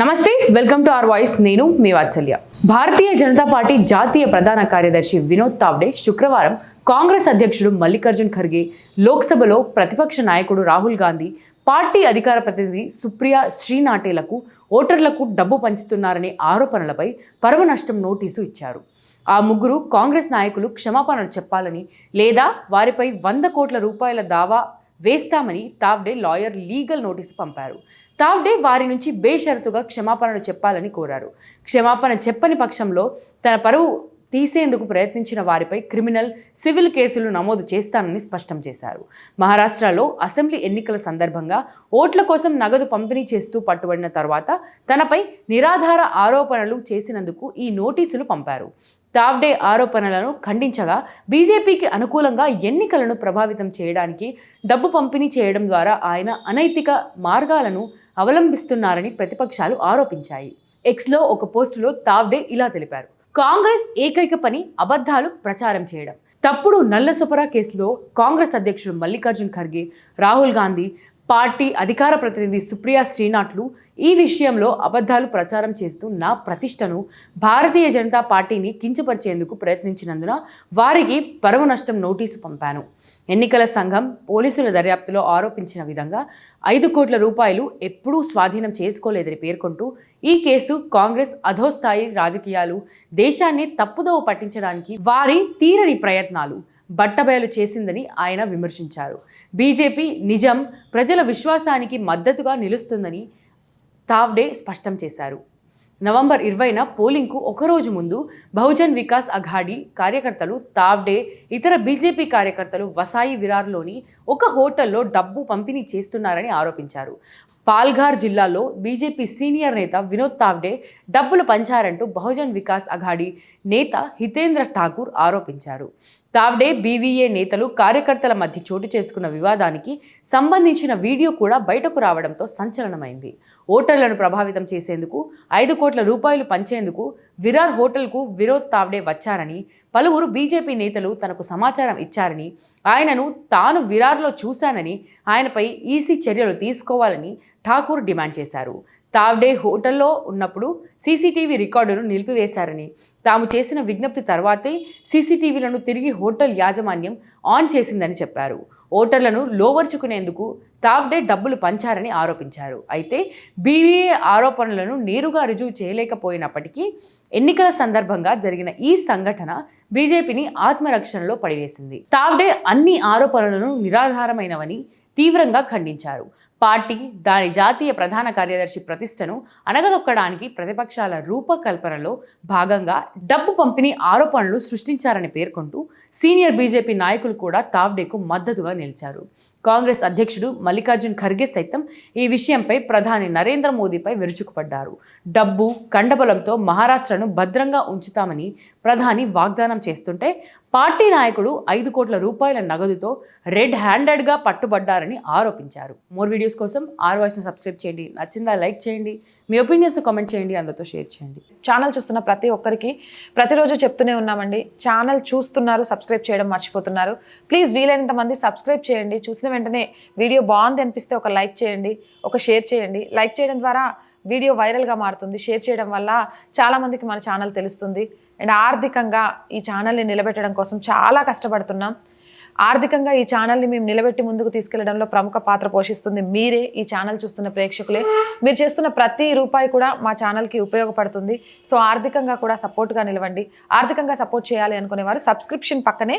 నమస్తే welcome to are voice. నేను మీ వాత్సల్య. Bharatiya Janata party జాతీయ ప్రధాన కార్యదర్శి వినోద్ తావ్డే శుక్రవారం కాంగ్రెస్ అధ్యక్షుడు మల్లికార్జున్ ఖర్గే లోక్సభలో ప్రతిపక్ష నాయకుడు రాహుల్ గాంధీ పార్టీ అధికార ప్రతినిధి సుప్రియా శ్రీనాటేలకు ఓటర్లకు డబ్బు పంచుతున్నారనే ఆరోపణలపై పరువు నష్టం నోటీసు ఇచ్చారు. ఆ ముగ్గురు కాంగ్రెస్ నాయకులు క్షమాపణలు చెప్పాలని లేదా వారిపై వంద కోట్ల రూపాయల దావా వేస్తామని తావ్డే లాయర్ లీగల్ నోటీసు పంపారు. తావ్డే వారి నుంచి బేషరతుగా క్షమాపణలు చెప్పాలని కోరారు. క్షమాపణ చెప్పని పక్షంలో తన పరువు తీసేందుకు ప్రయత్నించిన వారిపై క్రిమినల్ సివిల్ కేసులు నమోదు చేస్తానని స్పష్టం చేశారు. మహారాష్ట్రలో అసెంబ్లీ ఎన్నికల సందర్భంగా ఓట్ల కోసం నగదు పంపిణీ చేస్తూ పట్టుబడిన తర్వాత తనపై నిరాధార ఆరోపణలు చేసినందుకు ఈ నోటీసులు పంపారు. తావ్డే ఆరోపణలను ఖండించగా బీజేపీకి అనుకూలంగా ఎన్నికలను ప్రభావితం చేయడానికి డబ్బు పంపిణీ చేయడం ద్వారా ఆయన అనైతిక మార్గాలను అవలంబిస్తున్నారని ప్రతిపక్షాలు ఆరోపించాయి. ఎక్స్లో ఒక పోస్టులో తావ్డే ఇలా తెలిపారు. కాంగ్రెస్ ఏకైక పని అబద్ధాలు ప్రచారం చేయడం. తప్పుడు నల్ల సుపరా కేసులో కాంగ్రెస్ అధ్యక్షుడు మల్లికార్జున్ ఖర్గే రాహుల్ గాంధీ పార్టీ అధికార ప్రతినిధి సుప్రియా శ్రీనాథ్లు ఈ విషయంలో అబద్ధాలు ప్రచారం చేస్తూ నా ప్రతిష్టను భారతీయ జనతా పార్టీని కించపరిచేందుకు ప్రయత్నించినందున వారికి పరువు నష్టం నోటీసు పంపాను. ఎన్నికల సంఘం పోలీసుల దర్యాప్తులో ఆరోపించిన విధంగా ఐదు కోట్ల రూపాయలు ఎప్పుడూ స్వాధీనం చేసుకోలేదని పేర్కొంటూ ఈ కేసు కాంగ్రెస్ అధోస్థాయి రాజకీయాలు దేశాన్ని తప్పుదోవ పట్టించడానికి వారి తీరని ప్రయత్నాలు బట్టబయలు చేసిందని ఆయన విమర్శించారు. బీజేపీ నిజం ప్రజల విశ్వాసానికి మద్దతుగా నిలుస్తుందని తావ్డే స్పష్టం చేశారు. నవంబర్ ఇరవైన పోలింగ్కు ఒకరోజు ముందు బహుజన్ వికాస్ అఘాడీ కార్యకర్తలు తావ్డే ఇతర బీజేపీ కార్యకర్తలు వసాయి విరార్లోని ఒక హోటల్లో డబ్బు పంపిణీ చేస్తున్నారని ఆరోపించారు. పాల్ఘార్ జిల్లాలో బీజేపీ సీనియర్ నేత వినోద్ తావ్డే డబ్బులు పంచారంటూ బహుజన్ వికాస్ అఘాడీ నేత హితేంద్ర ఠాకూర్ ఆరోపించారు. తావ్డే బీవీఏ నేతలు కార్యకర్తల మధ్య చోటు చేసుకున్న వివాదానికి సంబంధించిన వీడియో కూడా బయటకు రావడంతో సంచలనమైంది. ఓటర్లను ప్రభావితం చేసేందుకు ఐదు కోట్ల రూపాయలు పంచేందుకు విరార్ హోటల్కు వినోద్ తావ్డే వచ్చారని పలువురు బీజేపీ నేతలు తనకు సమాచారం ఇచ్చారని ఆయనను తాను విరార్లో చూశానని ఆయనపై ఈసీ చర్యలు తీసుకోవాలని ఠాకూర్ డిమాండ్ చేశారు. తావ్డే హోటల్లో ఉన్నప్పుడు సీసీటీవీ రికార్డును నిలిపివేశారని. తాము చేసిన విజ్ఞప్తి తర్వాతే సీసీటీవీలను తిరిగి హోటల్ యాజమాన్యం ఆన్ చేసిందని చెప్పారు. ఓటర్లను లోవర్చుకునేందుకు తావ్డే డబ్బులు పంచారని ఆరోపించారు. అయితే బీవీఏ ఆరోపణలను నేరుగా రుజువు చేయలేకపోయినప్పటికీ ఎన్నికల సందర్భంగా జరిగిన ఈ సంఘటన బీజేపీని ఆత్మరక్షణలో పడివేసింది. తావ్డే అన్ని ఆరోపణలను నిరాధారమైనవని తీవ్రంగా ఖండించారు. పార్టీ దాని జాతీయ ప్రధాన కార్యదర్శి ప్రతిష్టను అణగదొక్కడానికి ప్రతిపక్షాల రూపకల్పనలో భాగంగా డబ్బు పంపిణీ ఆరోపణలు సృష్టించారని పేర్కొంటూ సీనియర్ బీజేపీ నాయకులు కూడా తావ్డేకు మద్దతుగా నిలిచారు. కాంగ్రెస్ అధ్యక్షుడు మల్లికార్జున్ ఖర్గే సైతం ఈ విషయంపై ప్రధాని నరేంద్ర మోదీపై విరుచుకుపడ్డారు. డబ్బు కండబలంతో మహారాష్ట్రను భద్రంగా ఉంచుతామని ప్రధాని వాగ్దానం చేస్తుంటే పార్టీ నాయకుడు ఐదు కోట్ల రూపాయల నగదుతో రెడ్ హ్యాండెడ్గా పట్టుబడ్డారని ఆరోపించారు. మోర్ వీడియోస్ కోసం ఆర్ వాయిస్ను సబ్స్క్రైబ్ చేయండి. నచ్చిందా లైక్ చేయండి. మీ ఒపీనియన్స్ కామెంట్ చేయండి. అందరితో షేర్ చేయండి. ఛానల్ చూస్తున్న ప్రతి ఒక్కరికి ప్రతిరోజు చెప్తూనే ఉన్నామండి. ఛానల్ చూస్తున్నారు సబ్స్క్రైబ్ చేయడం మర్చిపోతున్నారు. ప్లీజ్ వీలైనంత మంది సబ్స్క్రైబ్ చేయండి. చూసిన వెంటనే వీడియో బాగుంది అనిపిస్తే ఒక లైక్ చేయండి ఒక షేర్ చేయండి. లైక్ చేయడం ద్వారా వీడియో వైరల్గా మారుతుంది. షేర్ చేయడం వల్ల చాలామందికి మన ఛానల్ తెలుస్తుంది. అండ్ ఆర్థికంగా ఈ ఛానల్ని నిలబెట్టడం కోసం చాలా కష్టపడుతున్నాం. ఆర్థికంగా ఈ ఛానల్ని మేము నిలబెట్టి ముందుకు తీసుకెళ్ళడంలో ప్రముఖ పాత్ర పోషిస్తుంది మీరే ఈ ఛానల్ చూస్తున్న ప్రేక్షకులే. మీరు చేస్తున్న ప్రతి రూపాయి కూడా మా ఛానల్కి ఉపయోగపడుతుంది. సో ఆర్థికంగా కూడా సపోర్ట్గా నిలవండి. ఆర్థికంగా సపోర్ట్ చేయాలి అనుకునేవారు సబ్స్క్రిప్షన్ పక్కనే